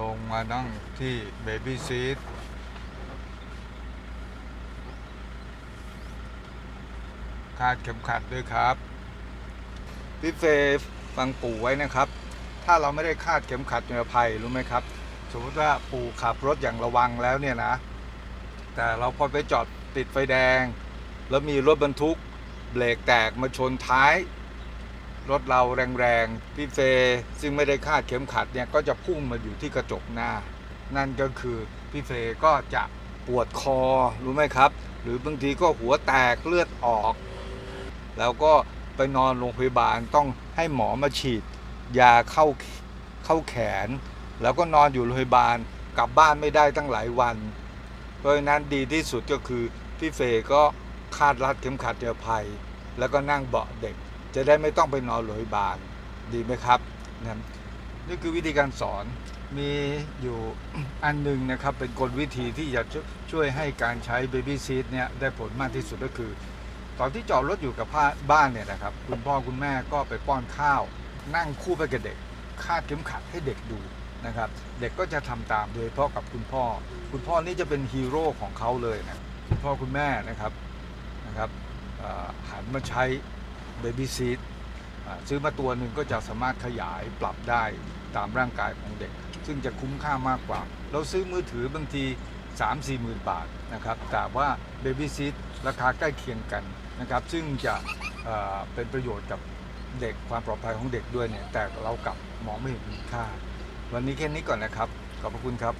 ลงมานั่งที่เบบี้ซีทคาดเข็มขัดด้วยครับพี่เฟย์ฟังปู่ไว้นะครับ ถ้าเราไม่ได้คาดเข็มขัดนิรภัยรู้ไหมครับ สมมติว่าปู่ขับรถอย่างระวังแล้วเนี่ยนะ แต่เราพอไปจอดติดไฟแดง แล้วมีรถบรรทุกเบรกแตกมาชนท้าย รถเราแรงๆพี่เฟย์ซึ่งไม่ได้คาดเข็มขัดเนี่ยก็จะพุ่งมาอยู่ที่กระจกหน้า นั่นก็คือพี่เฟย์ก็จะปวดคอรู้ไหมครับ หรือบางทีก็หัวแตกเลือดออก แล้วก็ไปนอนโรงพยาบาลต้องให้หมอมาฉีด ยาเข้าเข้าแขน แล้วก็นอนอยู่โรงพยาบาลกลับบ้านไม่ได้ตั้งหลายวัน เพราะฉะนั้นดีที่สุดก็คือพี่เฟย์ก็คาดรัดเข็มขัดนิรภัย แล้วก็นั่งเบาะเด็ก จะได้ไม่ต้องไปนอนโรงพยาบาลดีไหมครับนะนี่คือวิธีการสอนมีอยู่อันหนึ่งนะครับ เป็นกลวิธีที่จะช่วยให้การใช้เบบี้ซีทเนี่ยได้ผลมากที่สุดก็คือ ตอนที่จอดรถอยู่กับบ้านเนี่ยนะครับ คุณพ่อคุณแม่ก็ไปป้อนข้าว นั่งคู่ไปกับเด็ก คาดเข็มขัดให้เด็กดูนะครับ เด็กก็จะทำตามโดยเฉพาะกับคุณพ่อ คุณพ่อนี่จะเป็นฮีโร่ของเขาเลยนะคุณพ่อคุณแม่นะครับนะครับหันมาใช้ เบบี้ซีทซื้อมาตัวหนึ่งก็จะสามารถขยายปรับได้ตามร่างกายของเด็ก ซึ่งจะคุ้มค่ามากกว่า เราซื้อมือถือบางที 3 4หมื่นบาทนะครับแต่ว่าเบบี้ซีทราคาใกล้เคียงกันนะครับซึ่งจะเอ่อเป็นประโยชน์กับเด็กความปลอดภัยของเด็กด้วยเนี่ยแต่เรากลับมองไม่เห็นคุณค่า วันนี้แค่นี้ก่อนนะครับ ขอบพระคุณครับ